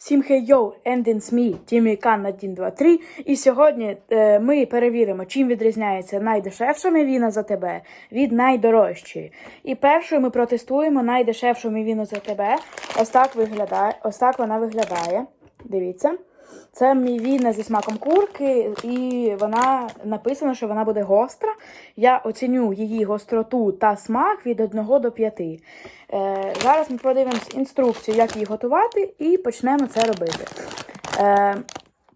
Всім хей йоу, ендінс мі, Тімі Кан на 1, 2, 3. І сьогодні е, ми перевіримо, чим відрізняється найдешевша мівіна за тебе від найдорожчої. І першою ми протестуємо найдешевшу мівіну за тебе. Ось так виглядає, ось так вона виглядає. Дивіться. Це мівіна зі смаком курки, і вона написано, що вона буде гостра. Я оціню її гостроту та смак від 1 до 5. Е, зараз ми подивимось інструкцію, як її готувати, і почнемо це робити. Е,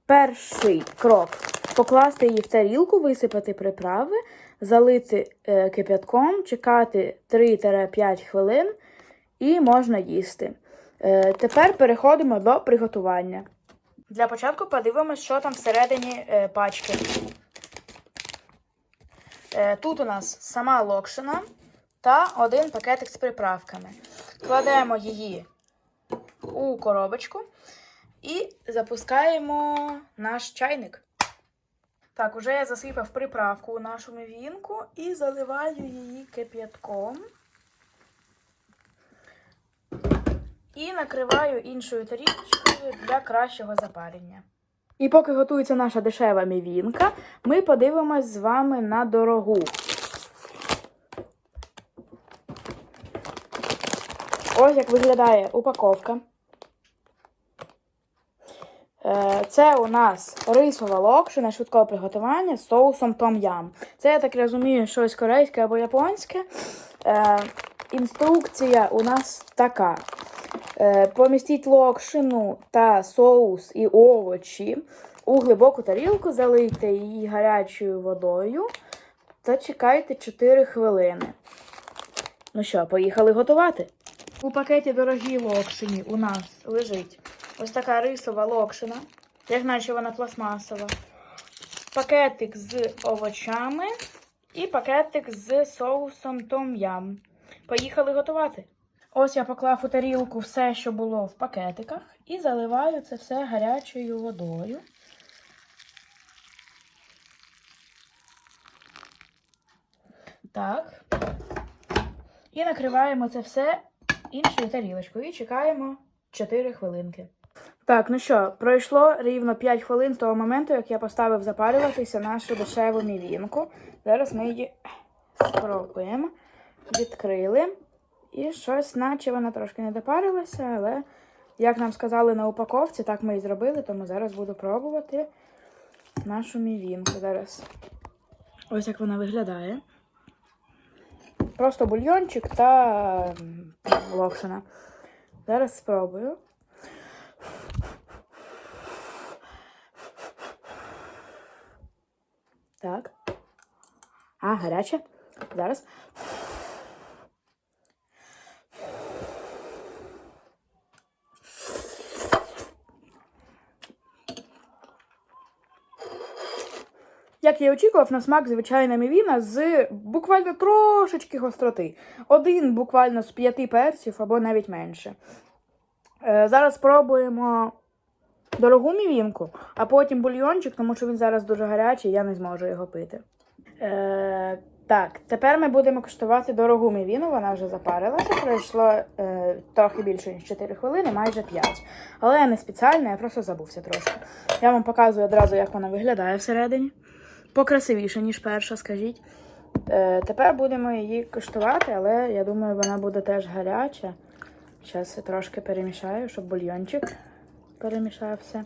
перший крок покласти її в тарілку, висипати приправи, залити е, кип'ятком, чекати 3-5 хвилин і можна їсти. Е, тепер переходимо до приготування. Для початку подивимось, що там всередині е, пачки. Е, тут у нас сама локшина та один пакетик з приправками. Кладемо її у коробочку і запускаємо наш чайник. Так, уже я засипав приправку у нашу мівінку і заливаю її кип'ятком. І накриваю іншою тарілочкою для кращого запарення. І поки готується наша дешева мівінка, ми подивимось з вами на дорогу. Ось як виглядає упаковка. Е, Це у нас рисова локшина швидкого приготування з соусом том-ям. Це, я так розумію, щось корейське або японське. Е, Інструкція у нас така. Е, Помістіть локшину та соус і овочі у глибоку тарілку, залийте її гарячою водою та чекайте 4 хвилини. Ну що, поїхали готувати? У пакеті дорогій локшині у нас лежить ось така рисова локшина. Я знаю, вона пластмасова. Пакетик з овочами і пакетик з соусом том-ям. Поїхали готувати. Ось я поклав у тарілку все, що було в пакетиках, і заливаю це все гарячою водою. Так. І накриваємо це все іншою тарілочкою і чекаємо 4 хвилинки. Так, ну що, пройшло рівно 5 хвилин з того моменту, як я поставив запарюватися нашу дешеву мівінку. Зараз ми її спробуємо. Відкрили. І щось, наче вона трошки не допарилася, але, як нам сказали на упаковці, так ми і зробили, тому зараз буду пробувати нашу мівінку. Зараз ось як вона виглядає. Просто бульйончик та локшина. Зараз спробую. Так. А, гаряче. Зараз. Як я і очікував, на смак звичайна мівіна з буквально трошечки гостроти. Один буквально з п'яти перців або навіть менше. Е, зараз спробуємо дорогу мівінку, а потім бульйончик, тому що він зараз дуже гарячий, я не зможу його пити. Е, так, тепер ми будемо куштувати дорогу мівіну, вона вже запарилася. Пройшло е, трохи більше, ніж 4 хвилини, майже 5. Але я не спеціально, я просто забувся трошки. Я вам показую одразу, як вона виглядає всередині. Покрасивіше, ніж перша, скажіть. Е, тепер будемо її куштувати, але я думаю, вона буде теж гаряча. Зараз я трошки перемішаю, щоб бульйончик перемішав все.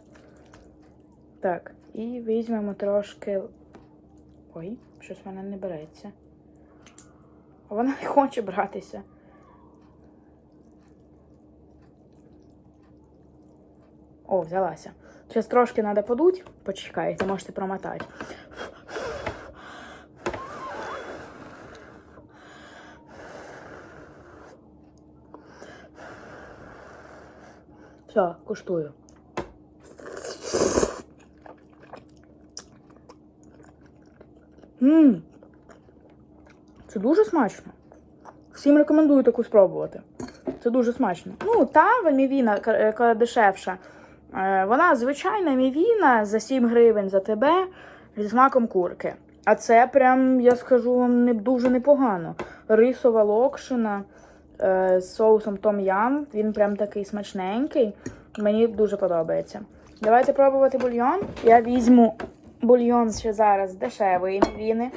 Так, і візьмемо трошки. Ой, щось в мене не береться. Вона не хоче братися. О, взялася. Зараз трошки треба подуть. Почекайте, можете промотати. Все, куштую. Ммм. Це дуже смачно. Всім рекомендую таку спробувати. Це дуже смачно. Ну, та мівіна к- дешевша. Е, Вона звичайна мівіна за 7 гривень за тебе зі смаком курки. А це прям, я скажу вам, не дуже непогано. Рисова локшина е, з соусом том-ям. Він прям такий смачненький. Мені дуже подобається. Давайте пробувати бульйон. Я візьму бульйон ще зараз дешевий мівіни.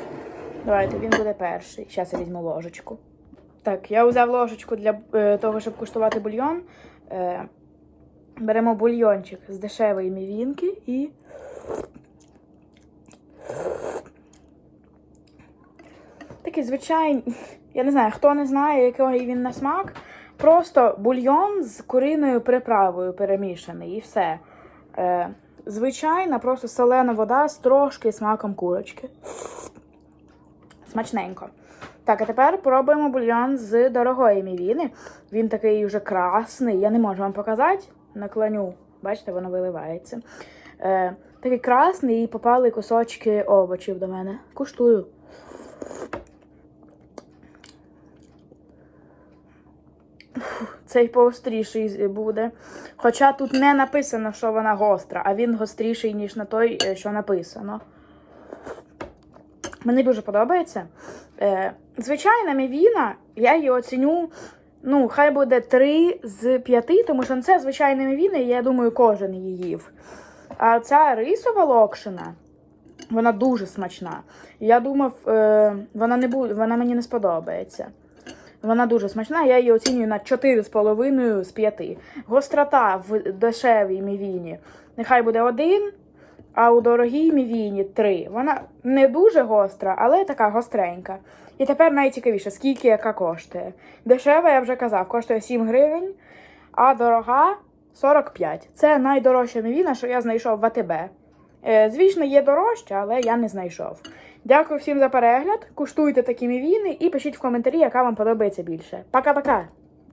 Давайте він буде перший. Зараз я візьму ложечку. Так, я взяв ложечку для е, того, щоб куштувати бульйон. Беремо бульйончик з дешевої мівінки і. Такий звичайний, я не знаю, хто не знає, який він на смак. Просто бульйон з куриною приправою перемішаний і все. Е, звичайна, просто солена вода з трошки смаком курочки. Смачненько. Так, а тепер пробуємо бульйон з дорогої мівіни. Він такий вже красний. Я не можу вам показати. Наклоню. Бачите, воно виливається. Е, такий красний і попали кусочки овочів до мене. Куштую. Цей поостріший буде. Хоча тут не написано, що вона гостра, а він гостріший, ніж на той, е, що написано. Мені дуже подобається. Е, звичайна мівіна, я її оціню. Ну, хай буде 3 з 5, тому що це звичайна мівіна, і я думаю, кожен її їв. А ця рисова локшина, вона дуже смачна. Я думав, е, вона не буде, вона мені не сподобається. Вона дуже смачна, я її оцінюю на 4,5 з 5. Гострота в дешевій мівіні нехай буде 1, а у дорогій мівіні 3. Вона не дуже гостра, але така гостренька. І тепер найцікавіше, скільки яка коштує. Дешева, я вже казав, коштує 7 гривень, а дорога 45. Це найдорожча мівіна, що я знайшов в АТБ. Е, Звісно, є дорожче, але я не знайшов. Дякую всім за перегляд. Куштуйте такі мівіни і пишіть в коментарі, яка вам подобається більше. Пока-пока!